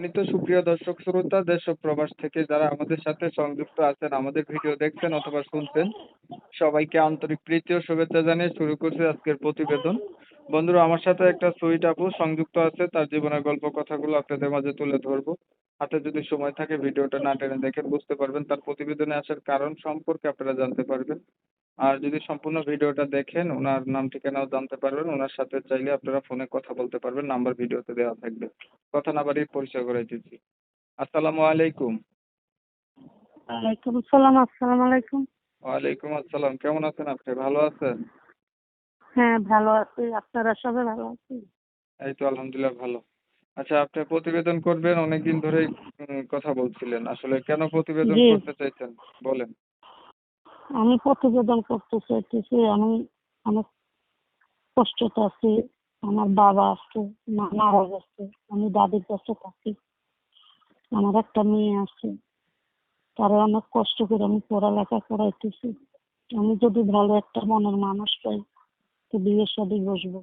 সম্মানিত সুপ্রিয় দর্শক শ্রোতা দেশ ও প্রবাস থেকে যারা আমাদের সাথে সংযুক্ত আছেন, আমাদের ভিডিও দেখছেন অথবা শুনছেন, সবাইকে আন্তরিক প্রীতি ও শুভেচ্ছা জানিয়ে শুরু করছি আজকের প্রতিবেদন। বন্ধুরা, আমার সাথে একটা সুইট আপু সংযুক্ত আছে, তার জীবনের গল্প কথাগুলো আপনাদের মাঝে তুলে ধরবো। হাতে যদি সময় থাকে, ভিডিওটা না টেনে দেখেন বুঝতে পারবেন তার প্রতিবেদনে আসার কারণ সম্পর্কে আপনারা জানতে পারবেন। আর যদি সম্পূর্ণ ভিডিওটা দেখেন ওনার নাম ঠিকানাও জানতে পারবেন ওনার সাথে চাইলে আপনারা ফোনে কথা বলতে পারবেন নাম্বার ভিডিওতে দেওয়া থাকবে। কথা না বাড়িয়ে পরিচয় করে দিচ্ছি। আসসালামু আলাইকুম। ওয়ালাইকুম আসসালাম আসসালামু আলাইকুম। ওয়ালাইকুম আসসালাম কেমন আছেন আপনি? ভালো আছেন? হ্যাঁ ভালো আছি। আপনারা সবাই ভালো আছেন? এই তো আলহামদুলিল্লাহ ভালো। আচ্ছা আপনি প্রতিবেদন করবেন অনেকদিন ধরেই কথা বলছিলেন। আসলে কেন প্রতিবেদন করতে চাইছেন? বলেন। আমি প্রতিবেদন করতে চাইতেছি, আমি অনেক কষ্টতে আছি, আমার বাবা আছে, মা, মারা গেছে, আমি দাদির কাছে থাকি, আমার একটা মেয়ে আছে তারা অনেক কষ্ট করে আমি পড়ালেখা করাইতেছি। আমি যদি ভালো একটা মনের মানুষ পাই, তো বিয়ের সাথে বসবো।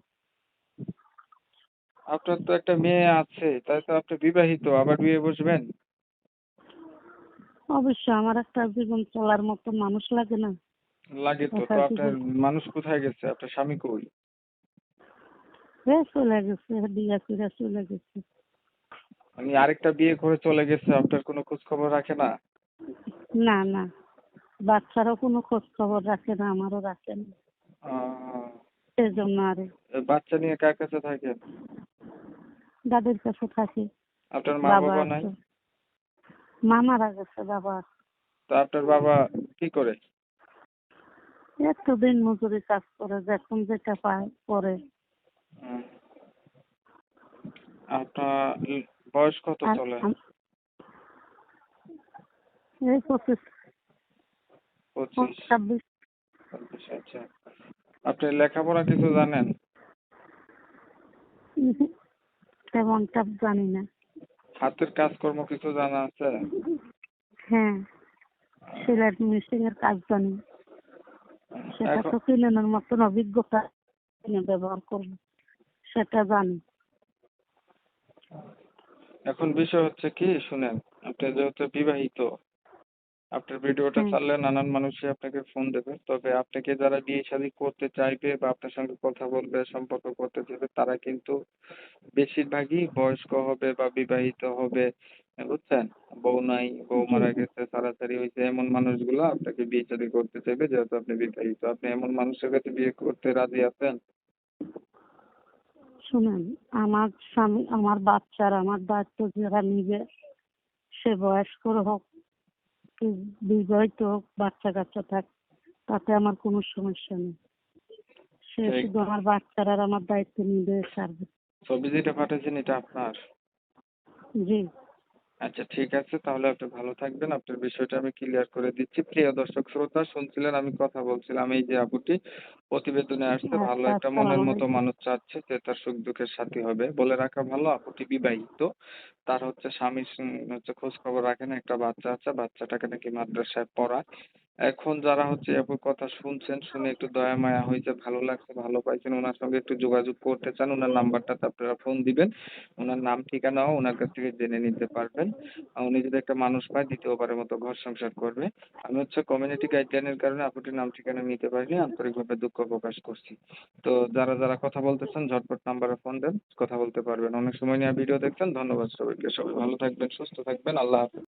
আপনার তো একটা মেয়ে আছে, তাই তো আপনি বিবাহিত, আবার বিয়ে বসবেন? অবশ্যই আমার একটা জীবন চলার মতো মানুষ লাগে না। লাগে তো তো আপনার মানুষ কোথায় গেছে? আপনার স্বামী কই? চলে গেছে বিয়ে করে চলে গেছে। উনি আরেকটা বিয়ে করে চলে গেছে আপনার কোনো খোঁজ খবর রাখে না? না না। বাচ্চারাও কোনো খোঁজ খবর রাখে না আমারও রাখে না। সেজন্য আর বাচ্চা নিয়ে কার কাছে থাকেন? দাদির কাছে থাকি। আপনার মা বাবা নাই? মা মারা গেছে তো আপনার বাবা কি করে? একটু দিন মজুরি কাজ করে যখন যেটা পায় করে। আপনার বয়স কত চলে এই পঁচিশ। পঁচিশ। ছাব্বিশ। আচ্ছা। আপনি লেখাপড়া কিছু জানেন? তেমনটা জানি না। হাতের কাজকর্ম কিছু জানা আছে? হ্যাঁ সেলাই মেশিন এর কাজ জানি। সেটা তো কিনানোর মতন অভিজ্ঞতা ব্যবহার করব সেটা জানি। এখন বিষয় হচ্ছে কি শুনেন আপনি যেহেতু বিবাহিত আপনার ভিডিওটা। ছাড়লে নানান মানুষই আপনাকে ফোন দেবে। তবে আপনাকে যারা বিয়ে শাদী করতে চাইবে বা আপনার সঙ্গে কথা বলবে সম্পর্ক করতে চাইবে তারা কিন্তু বেশিরভাগই বয়স্ক হবে বা বিবাহিত হবে। বুঝছেন? বউ নাই বউ মারা গেছে তাড়াতাড়ি হয়েছে এমন মানুষগুলো আপনাকে বিয়ে শাদী করতে চাইবে যেহেতু আপনি বিবাহিত। আপনি এমন মানুষের কাছে বিয়ে করতে রাজি আছেন? শুনেন আমার স্বামী আমার বাচ্চার আমার দায়িত্ব যারা নিবে সে বয়স্ক হোক বিবাহিত হোক বাচ্চা কাচ্চা থাক তাতে আমার কোনো সমস্যা নেই। সে শুধু আমার বাচ্চার আর আমার দায়িত্ব নিবে সারবে ছবি যেটা এটা আপনার? জি। আচ্ছা ঠিক আছে। তাহলে আপনি ভালো থাকবেন। আপনার বিষয়টা আমি ক্লিয়ার করে দিচ্ছি। প্রিয় দর্শক শ্রোতা শুনছিলেন আমি কথা বলছিলাম এই যে আপুটি। প্রতিবেদনে আসছে ভালো আচ্ছা, একটা মনের মতো মানুষ চাচ্ছে যে তার সুখ দুঃখের সাথী হবে। বলে রাখা ভালো আপুটি বিবাহিত। তার হচ্ছে স্বামীর হচ্ছে খোঁজ খবর রাখে না একটা বাচ্চা আছে বাচ্চাটাকে নাকি মাদ্রাসায় পড়ায়। এখন যারা হচ্ছে আপুর কথা শুনছেন, শুনে একটু দয়া, মায়া হয়েছে ভালো লাগছে, ভালো পাইছেন, ওনার সঙ্গে একটু যোগাযোগ করতে চান, ওনার নাম্বারটাতে আপনারা ফোন দিবেন। ওনার নাম ঠিকানাও ওনার কাছ থেকে জেনে নিতে পারবেন। উনি যদি একটা মানুষ পায়, দ্বিতীয়বারের মতো ঘর সংসার করবে। আমি হচ্ছে কমিউনিটি গাইডলাইনের কারণে আপুটির নাম, ঠিকানা নিতে পারিনি, আন্তরিকভাবে দুঃখ প্রকাশ করছি। তো যারা যারা কথা বলতে চান ঝটপট নাম্বারে ফোন দেন, কথা বলতে পারবেন। অনেক সময় নিয়ে ভিডিও দেখছেন, ধন্যবাদ সবাইকে। সবাই ভালো থাকবেন, সুস্থ থাকবেন, আল্লাহ হাফেজ।